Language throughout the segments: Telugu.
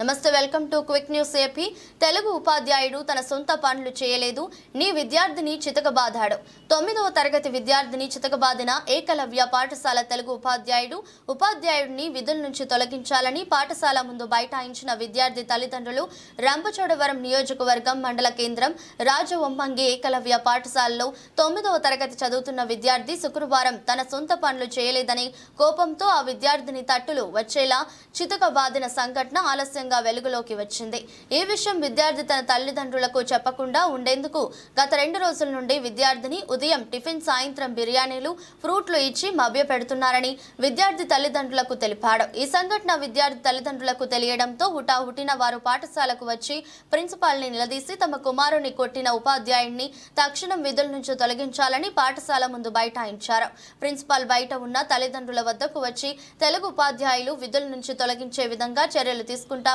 నమస్తే welcome to quick news AP. Telugu ఉపాధ్యాయుడు తన సొంత పనులు చేయలేదు. నీ విద్యార్థిని చితకబాదాడు. తొమ్మిదవ తరగతి విద్యార్థిని చితకబాదిన ఏకలవ్య పాఠశాల తెలుగు ఉపాధ్యాయుడు ఉపాధ్యాయుడిని విధుల నుంచి తొలగించాలని పాఠశాల ముందు బైఠాయించిన విద్యార్థి తల్లిదండ్రులు రంపచోడవరం నియోజకవర్గం మండల కేంద్రం రాజవొమ్మంగి ఏకలవ్య పాఠశాలలో తొమ్మిదవ తరగతి చదువుతున్న విద్యార్థి శుక్రవారం తన సొంత పనులు చేయలేదని కోపంతో ఆ విద్యార్థిని తట్టులు వచ్చేలా చితకబాదిన సంఘటన ఆలస్యం ఆలస్యంగా వెలుగులోకి వచ్చింది. ఈ విషయం విద్యార్థి తన తల్లిదండ్రులకు చెప్పకుండా ఉండేందుకు గత రెండు రోజుల నుండి విద్యార్థిని ఉదయం టిఫిన్ సాయంత్రం బిర్యానీలు ఫ్రూట్లు ఇచ్చి మభ్యపెడుతున్నారని విద్యార్థి తల్లిదండ్రులకు తెలిపాడు. ఈ సంఘటన విద్యార్థి తల్లిదండ్రులకు తెలియడంతో హుటాహుటిన వారు పాఠశాలకు వచ్చి ప్రిన్సిపాల్ని నిలదీసి తమ కుమారుని కొట్టిన ఉపాధ్యాయుడిని తక్షణం విధుల నుంచి తొలగించాలని పాఠశాల ముందు బైఠాయించారు. ప్రిన్సిపాల్ బయట ఉన్న తల్లిదండ్రుల వద్దకు వచ్చి తెలుగు ఉపాధ్యాయులు విధుల నుంచి తొలగించే విధంగా చర్యలు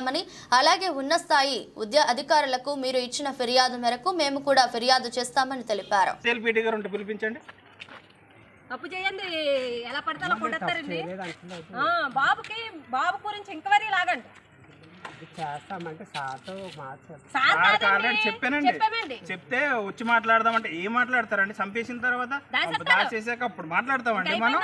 తీసుకుంటామని అలాగే ఉన్న స్థాయి ఉద్య అధికారులకు మీరు ఇచ్చిన ఫిర్యాదు మేరకు మేము కూడా ఫిర్యాదు చేస్తామని తెలిపారు. పిలిపించండి. తప్పు చేయండి. ఎలా పడితే అలా కొట్టేస్తారండి. ఆ, బాబుకి బాబు గురించి ఎంక్వైరీ లాగండి. చేస్తామంటే సార్తో చెప్పానండి. చెప్పామండి. చెప్తే వచ్చి మాట్లాడదామంటే ఏం మాట్లాడతారండి? చంపేసిన తర్వాత. దాచేసాక అప్పుడు మాట్లాడతామండి మనం?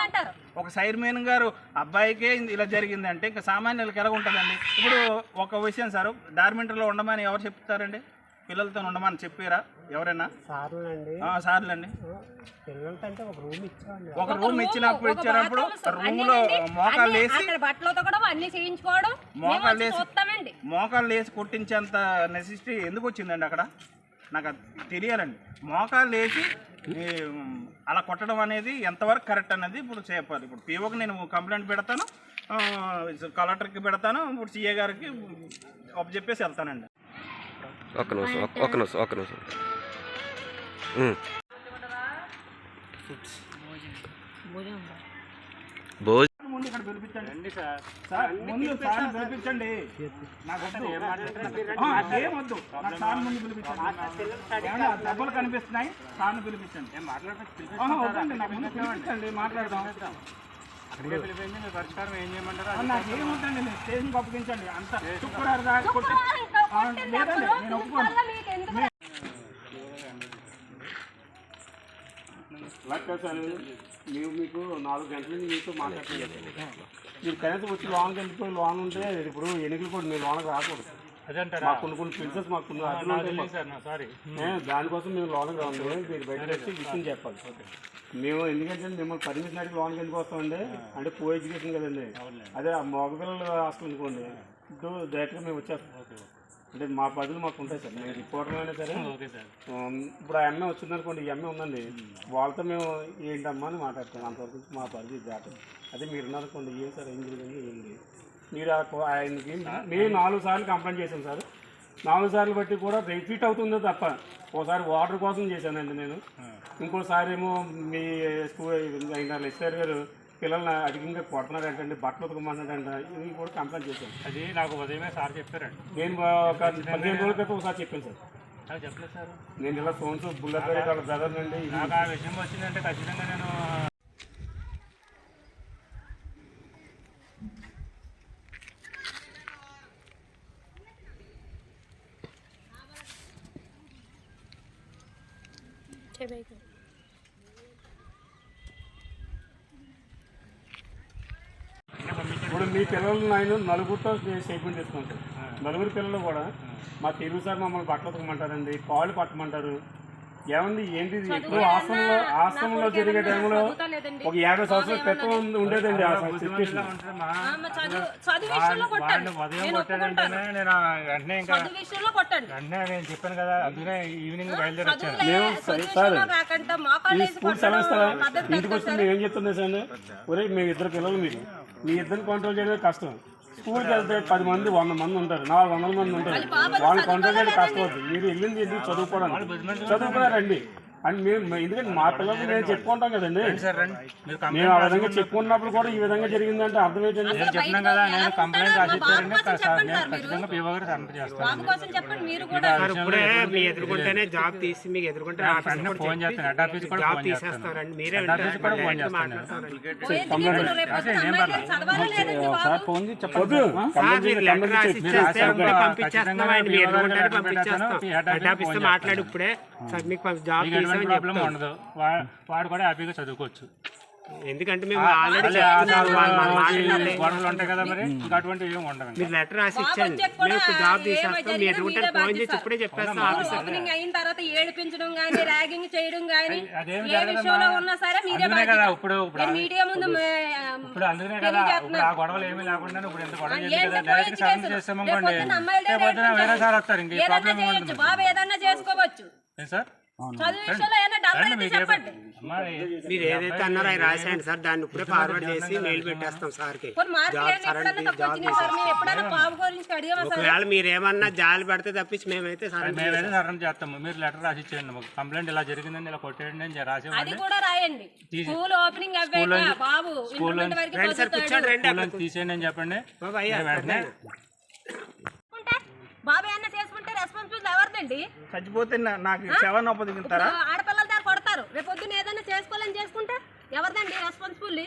ఒక సైర్మేన్ గారు అబ్బాయికే ఇలా జరిగిందంటే ఇంకా సామాన్యులకు ఎలా ఉంటుందండి ఇప్పుడు ఒక విషయం సార్ డార్మెంటరీలో ఉండమని ఎవరు చెప్తారండి? పిల్లలతో ఉండమని చెప్పారా ఎవరైనా? సార్లు అండి ఆ, సార్లండి. ఒక రూమ్ ఇచ్చామండి. ఒక రూమ్ ఇచ్చినప్పుడు ఇచ్చినప్పుడు రూమ్లో. మోకాలు వేసి మోకాలు వేసి మోకాళ్ళు వేసి కొట్టించేంత నెసెసిటీ ఎందుకు వచ్చిందండి అక్కడ? నాకు అది తెలియాలండి. మోకాళ్ళు వేసి అలా కొట్టడం అనేది ఎంతవరకు కరెక్ట్ అనేది ఇప్పుడు చెప్పాలి. ఇప్పుడు పీఓకి నేను కంప్లైంట్ పెడతాను ఆ, కలెక్టర్కి పెడతాను ఇప్పుడు సీఏ గారికి ఒక చెప్పేసి వెళ్తానండి. ఒక్క నిమిషం ఒక్క- నిమిషం ఒక్క నిమిషం దెబ్బలు కనిపిస్తున్నాయి సార్ని పిలిపించండి మాట్లాడదాం పరిష్కారం ఏం చేయమంటారు ఆ, నాకు ఏముందండి మీరు స్టేషన్కి అప్పగించండి అంత శుక్రవారం దాకా కొట్టి సార్ మేము మీకు నాలుగు గంటల నుంచి మీతో మాట్లాడుతున్నాం మీరు కనీసం వచ్చి లోన్ ఎందుకు లోన్ ఉంటే ఇప్పుడు ఎన్నికలు కూడా మీ లోన్కి రాకూడదు మాకు కొన్ని కొన్ని ప్రిన్సెస్ మాకు దానికోసం మేము లోన్కి రాము మీరు వచ్చి విషయం చెప్పాలి మేము ఎందుకంటే మిమ్మల్ని పర్మిషన్ అడిగి లోన్కి ఎందుకు వస్తామండి అంటే కో ఎడ్యుకేషన్ కదండి అదే ఆ మగపిల్లలు హాస్టల్ అనుకోండి ఇప్పుడు డైరెక్ట్గా మేము వచ్చేస్తాం అంటే మా పదులు మాకు ఉంటాయి సార్. మేము రిపోర్టర్ అయినా సరే ఓకే సార్. ఇప్పుడు ఆ ఎంఏ వచ్చింది అనుకోండి ఈ ఎంఏ ఉందండి. వాళ్ళతో మేము ఏంటమ్మా అని మాట్లాడతాం. అంతవరకు మా పరిధి దాటం అదే మీరు ఉన్నారనుకోండి ఏం సార్ ఏం జరిగింది ఏంటి మీరు ఆయనకి మేము నాలుగు సార్లు కంప్లైంట్ చేశాం సార్. నాలుగు సార్లు బట్టి కూడా రిపీట్ అవుతుందో తప్ప ఒకసారి వాటర్ కోసం చేశానండి నేను. ఇంకోసారి ఏమో మీ స్కూల్ లెక్చర్ గారు పిల్లల్ని అధికంగా కొడుతున్నారంటండి బట్టలు ఉతకమన్నాడంట ఇవి కూడా కంప్లైంట్ చేశాను అది నాకు ఉదయమే సార్ చెప్పారండి. నేను ఒక పదిహేను రోజుల క్రితం ఒకసారి చెప్పాను సార్. నాకు చెప్పలేదు సార్. నేను ఇలా సోన్స్ బుల్లెట్ వాళ్ళ బ్రదర్ అండి నాకు ఆ విషయం వచ్చిందంటే ఖచ్చితంగా నేను ఇప్పుడు మీ పిల్లలు నేను నలుగురితో స్టేట్మెంట్ తీసుకుంటాను నలుగురు పిల్లలు కూడా మా తెలుగు సార్ మమ్మల్ని బట్టలు ఉతకమంటారండి కాళ్ళు పట్టమంటారు. ఏమండి ఏంటి ఎప్పుడు ఆశ్రమంలో ఆశ్రమంలో జరిగే టైంలో ఒక యాభై సంవత్సరాల క్రితం ఉండేదండి ఆ సిచ్యువేషన్. నేను కొట్టాడంటేనే నేను ఆ వెంటనే ఇంకా చదువు విషయంలో కొట్టండి. వెంటనే నేను చెప్పాను కదా అందుకనే ఈవినింగ్ బయలుదేరి వచ్చాను. చదువులే మేము సార్, ఇంటికి సార్. మేము ఏం చెప్తుంది సార్? ఒరే మేము ఇద్దరు పిల్లలు మీరు మీ ఇద్దరిని కంట్రోల్ చేయడం కష్టం. స్కూల్కి వెళ్తే పది మంది వంద మంది ఉంటారు నాలుగు వందల మంది ఉంటారు. వాళ్ళు కంట్రోల్ చేయడం కష్టం అవుతుంది. మీరు వెళ్ళింది చదువుకోవడానికి. చదువుకున్నారండి అని మేము ఎందుకంటే మా పిల్లలకి మేము చెప్పుకుంటాం కదండి. సార్ రండి. మీరు మేము ఆ కంప్లైంట్ విధంగా చెప్పుకున్నప్పుడు కూడా ఈ విధంగా జరిగిందంటే అర్థం ఏంటండి నేను కదా నేను కంప్లైంట్ సార్ చెప్పండి నేను సార్ మీరు. ఖచ్చితంగా పిఓ గారు సబ్మిట్ చేస్తాను. బాబు కోసం చెప్పండి మీరు కూడా. ఇప్పుడే మీ ఎదుర్కొంటేనే జాబ్ తీసి మీకు ఎదుర్కొంటే ఆఫీస్ వెంటనే ఫోన్ చేస్తాను హెడ్ ఆఫీస్ కూడా జాబ్ తీసేస్తారండి మీరే హెడ్ ఆఫీస్ కూడా ఫోన్ చేస్తాను. సార్ రాసి పంపించేస్తాం. హెడ్ ఆఫీస్ మాట్లాడి ఇప్పుడే సార్ మీకు జాబ్ మీకు ఎటువంటి ప్రాబ్లం ఉండదు. వాడు కూడా హ్యాపీగా చదువుకోవచ్చు. ఎందుకంటే మేము ఆల్రెడీ గొడవలు ఉంటాయి కదా మరి? ఇంకా అటువంటివి ఏమి ఇంకా. మీరు లెటర్ రాసి ఇచ్చాను. మేము జాబ్ తీసేస్తాం. మీ ఫోన్ చేసి ఇప్పుడే చెప్పేస్తాం స్కూల్ ఆఫీసర్ అయిన తర్వాత ఏడిపించడం గానీ ర్యాగింగ్ చేయడం ఏ. విషయంలో ఉన్నా సరే మీరే కదా బాధ్యత. ఇప్పుడు మీడియా ముందు ఇప్పుడు అందుకనే కదా ఇప్పుడు ఆ గొడవలు ఏమీ లేకుండా ఇప్పుడు ఎంత గొడవ డైరెక్ట్ సబ్మిట్. చేస్తామనుకోండి వేరే సార్ వస్తారు. ఇంక ప్రాబ్లం బాబు ఏదన్నా చేసుకోవచ్చు. సార్? మీరు ఏదైతే అన్నారో అవి రాసేయండి సార్. దాన్ని ఇప్పుడే ఫార్వర్డ్ చేసి మెయిల్ పెట్టేస్తాం సార్కి. ఒకవేళ మీరు ఏమన్నా జాలి పడితే తప్పించి మేమైతే సార్ మేమైతే సరం చేస్తాము. మీరు లెటర్ రాసి ఇచ్చేయండి మాకు. కంప్లైంట్ ఇలా జరిగిందని ఇలా కొట్టేయండి అని రాసి అది కూడా రాయండి. స్కూల్ ఓపెనింగ్ అవ్వాక బాబు ఇంటర్మీడియట్ వరకు రండి సార్ కూర్చోండి రండి. తీసేయండి అని చెప్పండి. బాబా అయ్యా నేను వెంటనే చేసుకుంటే బాబు ఏమన్నా చేసుకుంటే రెస్పాన్సిబిలిటీ ఎవరిదండి? చచ్చిపోతే నా- నాకు సెవెన్ అప్పదిగుతారా ఇప్పుడు ఆడపిల్లల దగ్గర కొడతారు. రేపు పొద్దున్న ఏదైనా చేసుకోవాలని చేసుకుంటే ఎవరిదండి రెస్పాన్సిబిలిటీ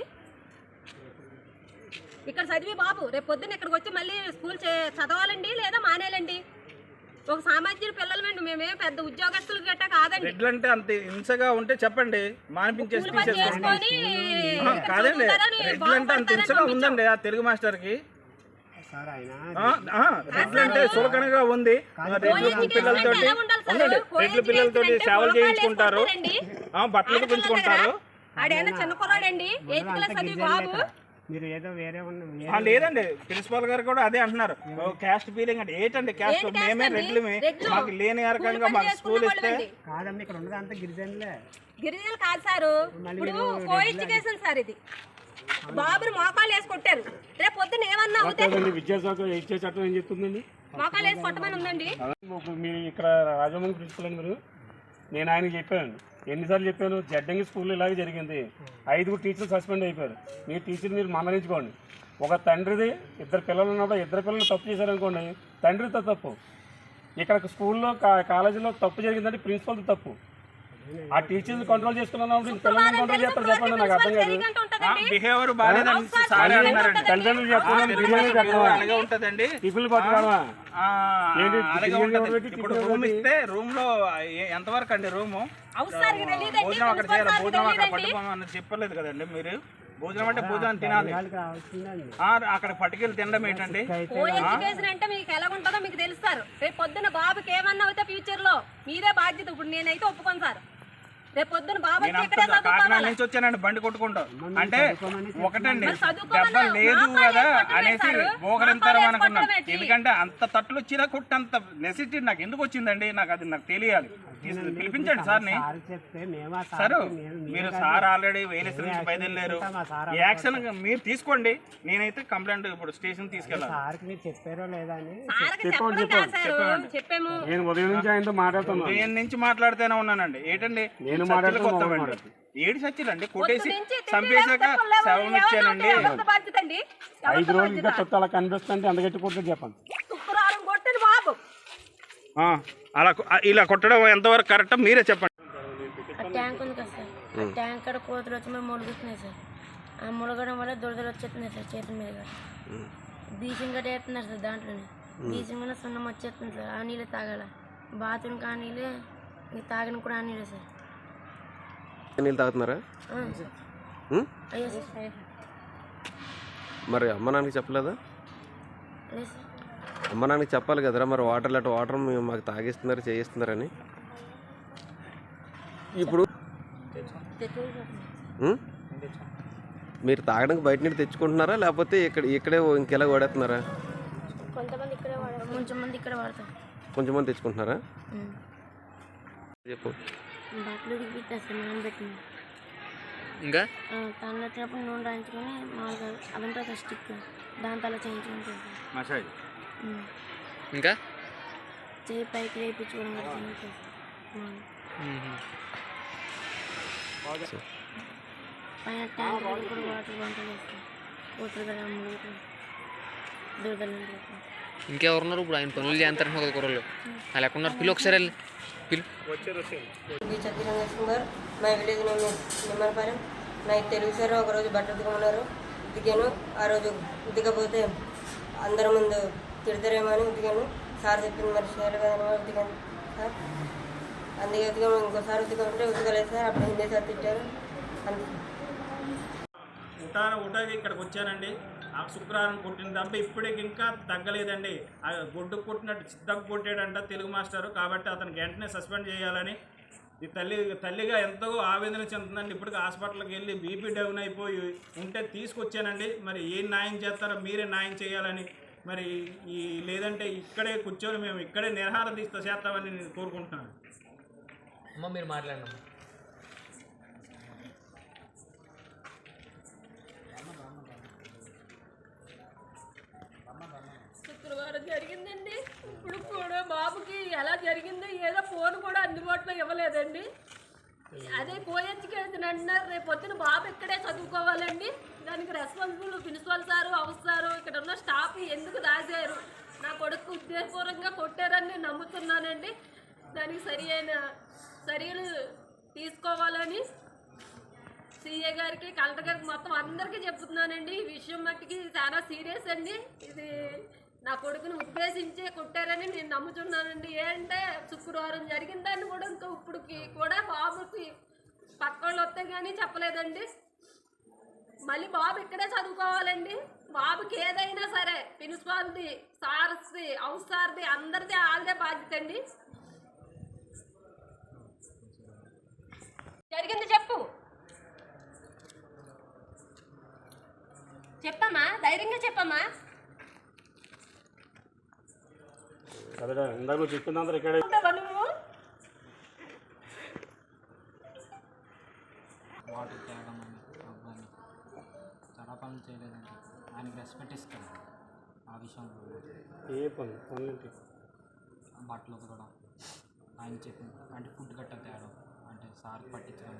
ఇక్కడ చదివి బాబు రేపు పొద్దున్న ఇక్కడికి వచ్చి మళ్ళీ స్కూల్ చదవాలండి లేదా మానేయాలండి? ఒక సామాజిక పిల్లలమండి మేమేం పెద్ద ఉద్యోగస్తులు గట్టా కాదండి. అంటే అంత హింసగా ఉంటే చెప్పండి మానిపించేసి కాదండి అంత హింసగా ఉందండి ఆ తెలుగు మాస్టర్కి. రెడ్లు అంటే చులకనగా ఉంది. రెడ్లు పిల్లలతోటి? ఉండండి. రెడ్లు పిల్లలతోటి సేవలు చేయించుకుంటారు. బట్టలు పెంచుకుంటారు లేదండి. ప్రిన్సిపాల్ గారు కూడా అదే అంటున్నారు. క్యాస్ట్ ఫీలింగ్ అంటే ఏంటండి? క్యాస్ట్ మేమే రెడ్లు. మాకు లేని రకంగా మాకు స్కూల్ ఇస్తే. కాదమ్మా ఇక్కడ ఉన్నది అంతా గిరిజనులే? గిరిజనులు కాదు సారు. ఇప్పుడు కో ఎడ్యుకేషన్ సార్ ఇది. బాబుని మోకాలు వేసి కొట్టారు. రేపు పొద్దున్న ఏమన్నా అవుతే కాదండి విద్యాశాఖ ఇచ్చే చట్టం ఏం చెప్తుందండి? మోకాలు వేసి కొట్టమని ఉందండి. మీరు ఇక్కడ రాజమండ్రి ప్రిన్సిపల్ అని మీరు నేను ఆయనకి చెప్పాను. ఎన్నిసార్లు చెప్పాను జడ్డంగి స్కూల్లో ఇలాగే జరిగింది. ఐదుగురు టీచర్లు సస్పెండ్ అయిపోయారు. మీ టీచర్ మీరు మందలించుకోండి ఒక తండ్రిది ఇద్దరు పిల్లలు ఉన్నప్పుడు ఇద్దరు పిల్లలు తప్పు చేశారనుకోండి తండ్రితో తప్పు. ఇక్కడ స్కూల్లో కాలేజీలో తప్పు జరిగిందంటే ప్రిన్సిపల్ది తప్పు. ఆ టీచర్ని కంట్రోల్ చేసుకున్నప్పుడు పిల్లల్ని కంట్రోల్ చేస్తారు చెప్పండి నాకు అర్థం కాదు. బిహేవియర్ బాగాలేదని సార్ అంటున్నారండి. తల్లిదండ్రులు చెప్తున్నాను బిర్యానీ కట్టవా అలాగే ఉంటదండి. టిఫిన్లు పట్టుకోవడమా? ఆ, ఏంటి అలాగే బిర్యానీ ఉంటది ఇప్పుడు రూమ్ ఇస్తే రూమ్లో ఎంతవరకు అండి రూము భోజనం అక్కడ చేయాలి. భోజనం అక్కడ పట్టుకోమని చెప్పలేదు కదండి మీరు. భోజనం అంటే భోజనం తినాలి. ఆ, అక్కడ పట్టుకెళ్ళి తినడం ఏంటండి? అంటే మీకు ఎలా ఉంటుందో మీకు తెలుస్తారు. రేపు పొద్దున్న బాబుకి ఏమన్నా అవుతే ఫ్యూచర్లో మీరే బాధ్యత. ఇప్పుడు నేనైతే ఒప్పుకోను సార్. బాబు నేను ఇక్కడే కాకినాడ చదువుకోవాలి? నుంచి వచ్చానండి బండి కొట్టుకుంటా అంటే ఒకటండి మరి దెబ్బ లేదు కదా అనేసి మా అనుకున్నాను. కొట్టడం ఏంటి? ఎందుకంటే అంత తట్లు వచ్చినా కొట్టంత నెసిటీ నాకు ఎందుకు వచ్చిందండి? నాకు అది నాకు తెలియాలి. పిలిపించండి సార్ని. చెప్తే మేము ఆ సార్ మీరు సార్ ఆల్రెడీ వేలేశ్వరం నుంచి బయలుదేరారు. యాక్షన్ మీరు తీసుకోండి. నేనైతే కంప్లైంట్ ఇప్పుడు స్టేషన్ తీసుకెళ్ళాలి. సార్కి మీరు చెప్పారో లేదా అని సార్కి చెప్పడం కాదు సార్ చెప్పాము. నేను ఉదయం నుంచి ఆయనతో మాట్లాడుతున్నాను. ఉదయం నుంచి మాట్లాడుతూనే ఉన్నానండి. ఏంటండి? నేను ఏడు సచ్చిలండి కొట్టేసి చంపేశాక శవం అండి ఐదు రోజులు ఇంకా చెప్తే అలా కనిపిస్తుంటే అంతగట్టి కొట్టదు చెప్పండి. అలా ఇలా కొట్టడం ఎంతవరకు కరెక్ట్ మీరే చెప్పండి. ఆ ట్యాంక్ ఉంది కదా సార్. ఆ ట్యాంక్ కాడ కోతులు వచ్చి మేము మొలుగుతున్నాయి సార్. ఆ మొలగడం వల్ల దురదలు వచ్చేస్తున్నాయి సార్ చేతుల మీద. బీచింగ్ గట్ట వేస్తున్నారు సార్ దాంట్లోనే. బీచింగ్ మీద సున్నం వచ్చేస్తుంది సార్. ఆ నీళ్ళే తాగాల. బాత్రూమ్ ఆ నీళ్ళే ఇంక తాగని కూడా ఆ నీళ్ళే సార్. నీళ్ళు తాగుతున్నారా? మరి అమ్మ నాన్నకి చెప్పలేదా? అమ్మ నాన్నకి చెప్పాలి కదరా మరి వాటర్ లెట్ వాటర్ మాకు తాగిస్తున్నారు చేయిస్తున్నారని. ఇప్పుడు? మీరు తాగడానికి బయట నీళ్ళు తెచ్చుకుంటున్నారా లేకపోతే ఇక్కడ ఇక్కడే ఇంకెలా వాడేస్తున్నారా? కొంతమంది ఇక్కడే వాడతారు. కొంచెం మంది ఇక్కడే వాడతారు. కొంచెం మంది తెచ్చుకుంటున్నారా. చెప్పు. బట్టలు ఉడికిపెట్టారు సార్ నానబెట్టింది ఇంకా? తను వచ్చినప్పుడు నూనె రాయించుకొని మామూలుగా అదంతా ఒక స్టిక్. దాంతో అలా చేయించుకుంటారు సార్ మసాజ్. ఇంకా? చేయి పైకి లేపించుకోవడం కూడా. పైన ట్యాంక్ కూడా వాటర్ వంట చేస్తాం కూతురు కదా ములుగుతాం దురదలు ఉంటాయి. ఇంకెవరున్నారు ఇప్పుడు ఆయన పనులు చేస్తారు కదా కుర్రలు వాళ్ళు ఎక్కడ ఉన్నారు పిల్లి ఒకసారి వెళ్ళి. కుమార్ మా విలేజ్ నేమ్ నిమ్మలపాలెం నాకు తెలుగు సార్ ఒకరోజు బట్టలు ఉతకమన్నారు. ఉతికాను. ఆ రోజు ఉతకపోతే అందరి ముందు తిడతారేమో అని ఉతికాను. సార్ చెప్పింది మరి చేయాలి కదా అని ఉతికాను. సార్ అందుకే ఉతికాము. ఇంకోసారి ఉతకమంటే ఉతకలేదు సార్. అప్పుడు హిందీ సార్ తిట్టారు. అంతే. ఉటాన ఉటాకి ఇక్కడికి వచ్చానండి. ఆ శుక్రవారం కొట్టిన దెబ్బ ఇప్పటికి ఇంకా తగ్గలేదండి. ఆ గొడ్డు కొట్టినట్టు చిత్తకు కొట్టాడంట తెలుగు మాస్టరు. కాబట్టి అతనికి వెంటనే సస్పెండ్ చేయాలని. ఈ తల్లి తల్లిగా ఎంతో ఆవేదన చెందుతుందండి. ఇప్పటికి హాస్పిటల్కి వెళ్ళి బీపీ డౌన్ అయిపోయి ఉంటే తీసుకొచ్చానండి. మరి ఏం న్యాయం చేస్తారో మీరే న్యాయం చేయాలని. మరి ఈ లేదంటే ఇక్కడే కూర్చొని మేము ఇక్కడే నిరహార తీసుకొచ్చేస్తామని చేస్తామని నేను కోరుకుంటున్నాను. అమ్మ మీరు మాట్లాడినమ్మా శుక్రవారం జరిగిందండి. ఇప్పుడు కూడా బాబుకి ఎలా జరిగిందో ఏదో ఫోన్ కూడా అందుబాటులో ఇవ్వలేదండి. అదే కో అంటున్నారు. రేపు పొద్దున బాబు ఇక్కడే చదువుకోవాలండి. దానికి responsible principal sir house sir ఇక్కడ ఉన్న స్టాఫ్ ఎందుకు దాచారు? నా కొడుకు ఉద్దేశపూర్వకంగా కొట్టారని నేను నమ్ముతున్నానండి. దానికి సరి అయిన చర్యలు తీసుకోవాలని సీఏ గారికి కలెక్టర్ గారికి మొత్తం అందరికీ చెప్తున్నానండి. ఈ విషయం మట్టికి చాలా సీరియస్ అండి. ఇది నా కొడుకుని ఉద్దేశించే కొట్టారని నేను నమ్ముతున్నానండి. ఏంటంటే శుక్రవారం జరిగిన దాన్ని కూడా ఇంకా ఇప్పుడుకి కూడా బాబుకి పక్కోళ్ళు వస్తే కానీ చెప్పలేదండి. మళ్ళీ బాబు ఇక్కడే చదువుకోవాలండి. బాబుకి ఏదైనా సరే ప్రిన్సిపాల్ది సార్స్ది హౌస్ సార్ది అందరిది వాళ్ళదే బాధ్యత అండి. జరిగింది చెప్పు. చెప్పమ్మా ధైర్యంగా చెప్పమ్మా. అదే ఇందాక నువ్వు చెప్పిందంతా ఇక్కడే వాటర్ చాలా పనులు చేయలేదండి ఆయనకి రెస్పెక్ట్ ఇస్తాను ఆ విషయంలో ఏ పని? పనులేంటి? బట్టలు ఉతకడం ఆయన చెప్పిన అంటే ఫుడ్ గట్ట తేవడం అంటే సార్ పట్టించడం.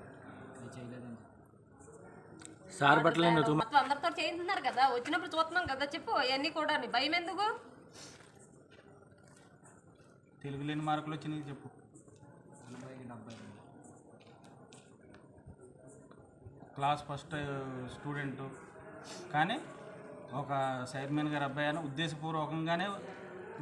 అది చేయలేదండి. సార్ బట్టలు అందరితో చేయించున్నారు కదా. వచ్చినప్పుడు చూస్తున్నాం కదా చెప్పు. అవన్నీ కూడా భయం ఎందుకు? తెలుగు లేని మార్కులు వచ్చినాయి చెప్పు. ఎనభైకి డెబ్బై అండి క్లాస్ ఫస్ట్ స్టూడెంట్. కానీ ఒక సైర్మన్ గారి అబ్బాయి అని ఉద్దేశపూర్వకంగానే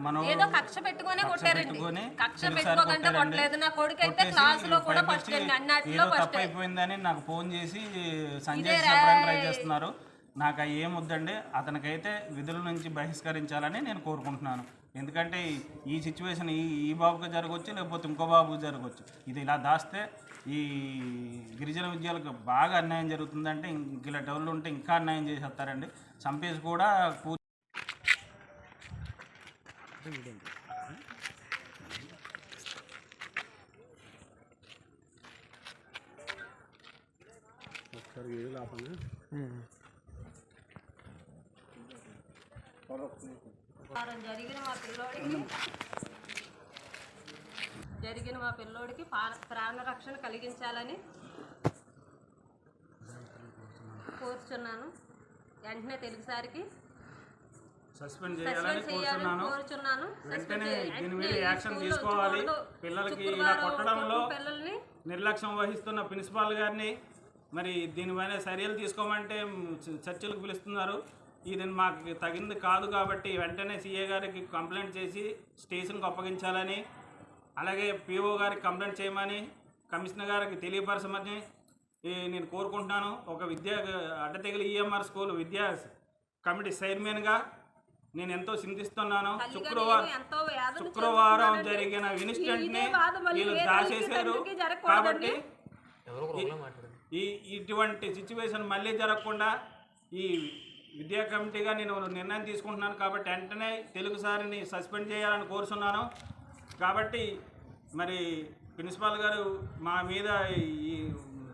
మనం ఏదో కక్ష పెట్టుకునే కొట్టారండి. పెట్టుకొని కక్ష తెలుసారి పెట్టుకోకంటే కొట్టారండి. కొట్టలేదు. నా కొడుకు అయితే కొట్టేసి క్లాస్లో కూడా పైకి ఫస్ట్ అన్నిట్లో అయిపోయిందని నాకు ఫోన్ చేసి సంజయ్ ట్రై చేస్తున్నారు. నాకు అవి ఏం వద్దండి అతనికైతే విధుల నుంచి బహిష్కరించాలని నేను కోరుకుంటున్నాను. ఎందుకంటే ఈ- సిచ్యువేషన్ ఈ ఈ బాబుకి జరగవచ్చు లేకపోతే ఇంకో బాబుకి జరగవచ్చు ఇది ఇలా దాస్తే ఈ గిరిజన విద్యాలకు బాగా అన్యాయం జరుగుతుందంటే ఇంక ఇలా డౌన్లు ఉంటే ఇంకా అన్యాయం చేసేస్తారండి. చంపేసి కూడా పూ ఒకసారి జరిగిన మా పిల్లోడికి జరిగిన మా పిల్లోడికి ప్రాణ రక్షణ కలిగించాలని కోరుచున్నాను వెంటనే తెలుగుసారికి సస్పెండ్ చేయాలని కోరుచున్నాను వెంటనే దీని. మీద యాక్షన్ తీసుకోవాలి. పిల్లలకి ఇలా కొట్టడంలో పిల్లల్ని నిర్లక్ష్యం వహిస్తున్న ప్రిన్సిపాల్ గారిని మరి దీనిపైన చర్యలు తీసుకోమంటే చర్చలకు పిలుస్తున్నారు ఇది మాకు తగింది కాదు కాబట్టి వెంటనే సీఏ గారికి కంప్లైంట్ చేసి స్టేషన్కి అప్పగించాలని అలాగే పిఓ గారికి కంప్లైంట్ చేయమని కమిషనర్ గారికి తెలియపరచమని నేను కోరుకుంటున్నాను ఒక విద్యా Addateegala E M R school విద్యా కమిటీ చైర్మన్గా నేను ఎంతో చింతిస్తున్నాను శుక్రవారం శుక్రవారం. జరిగిన ఇన్సిడెంట్ని ఇదే బాధ మళ్ళీ వీళ్ళు దాచేశారు. కాబట్టి ఈ ఇటువంటి సిచ్యువేషన్ మళ్ళీ జరగకుండా ఈ విద్యా కమిటీగా నేను నిర్ణయం తీసుకుంటున్నాను కాబట్టి వెంటనే తెలుగు సారిని సస్పెండ్ చేయాలని కోరుతున్నాను కాబట్టి మరి ప్రిన్సిపాల్ గారు మా మీద ఈ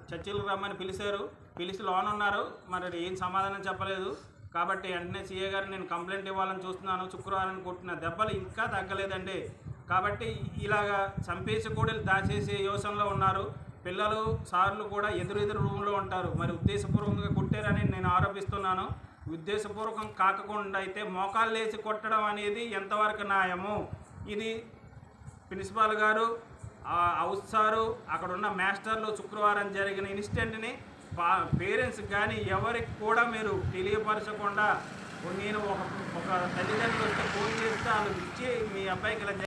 చర్చలకు రమ్మని పిలిచారు. పిలిచి లోన్ ఉన్నారు మరి ఏం సమాధానం చెప్పలేదు. కాబట్టి వెంటనే సీఏ గారు నేను కంప్లైంట్ ఇవ్వాలని చూస్తున్నాను. శుక్రవారం కొట్టిన దెబ్బలు ఇంకా తగ్గలేదండి. కాబట్టి ఇలాగా చంపేసి కూడా దాచేసే యోచనలో ఉన్నారు. పిల్లలు సార్లు కూడా ఎదురెదురు రూమ్లో ఉంటారు. మరి ఉద్దేశపూర్వకంగా కొట్టారని నేను ఆరోపిస్తున్నాను. ఉద్దేశపూర్వకం కాకుండా అయితే మోకాళ్ళు వేసి కొట్టడం అనేది ఎంతవరకు న్యాయము? ఇది ప్రిన్సిపాల్ గారు హౌస్ సారు అక్కడ ఉన్న మాస్టర్లు శుక్రవారం జరిగిన ఇన్సిడెంట్ని పేరెంట్స్ కానీ ఎవరికి కూడా మీరు తెలియపరచకుండా నేను ఒక ఒక తల్లిదండ్రులు వస్తే ఫోన్ చేస్తే వాళ్ళు ఇచ్చి మీ అబ్బాయికి ఇలా